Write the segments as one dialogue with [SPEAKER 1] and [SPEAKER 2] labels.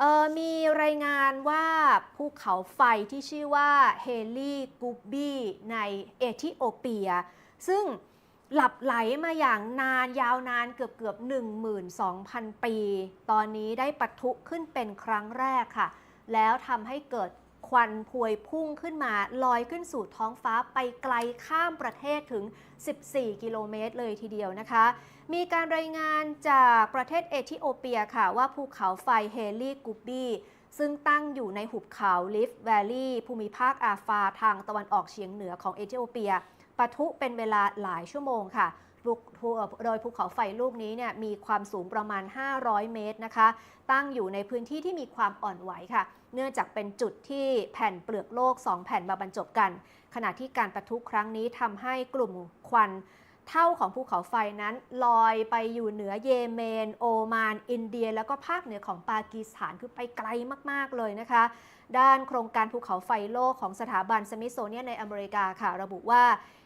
[SPEAKER 1] ออมีรายงานว่าภูเขาไฟที่ชื่อว่าเฮลีกูบี้ในเอธิโอเปีย ซึ่งหลับไหลมาอย่างนานยาวนานเกือบเกือบ12,000 ปี ตอนนี้ได้ปะทุขึ้นเป็นครั้งแรกค่ะ แล้วทำให้เกิด ควันพวยพุ่งขึ้นมาลอยขึ้นสู่ท้องฟ้าไปไกลข้ามประเทศถึง 14 กิโลเมตรเลยทีเดียวนะคะ มีการรายงานจากประเทศเอธิโอเปียค่ะว่าภูเขาไฟเฮลีกูบีซึ่งตั้งอยู่ในหุบเขาลิฟแวลลีภูมิภาคอาฟาทางตะวันออกเฉียงเหนือของเอธิโอเปียปะทุเป็นเวลาหลายชั่วโมงค่ะ โดยภูเขาไฟลูกนี้เนี่ยมีความสูงประมาณ 500 เมตรนะคะ ตั้งอยู่ในพื้นที่ที่มีความอ่อนไหวค่ะ เนื่องจากเป็นจุดที่แผ่นเปลือกโลก 2 แผ่นมาบรรจบกัน ขณะที่การปะทุครั้งนี้ทำให้กลุ่มควัน เท่าของภูเขาไฟนั้นลอยไปอยู่เหนือเยเมน โอมาน อินเดีย แล้วก็ภาคเหนือของปากีสถานคือไปไกลมาก ๆ เลยนะคะ ด้านโครงการภูเขาไฟโลกของสถาบันสมิธโซเนียในอเมริกาค่ะ ระบุว่า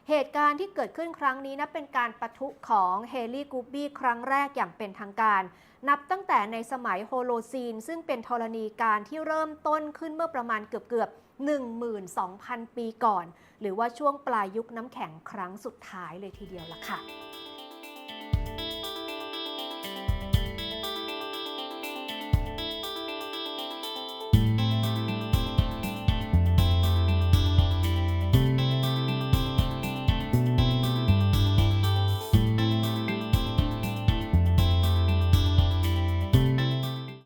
[SPEAKER 1] เหตุการณ์ที่เกิดขึ้นครั้งนี้นะเป็นการปะทุของเฮลีกูบี้ครั้งแรกอย่างเป็นทางการ นับตั้งแต่ในสมัยโฮโลซีน ซึ่งเป็นธรณีการที่เริ่มต้นขึ้นเมื่อประมาณเกือบๆ12,000 ปีก่อน หรือว่าช่วงปลายยุคน้ำแข็งครั้งสุดท้ายเลยทีเดียวล่ะค่ะ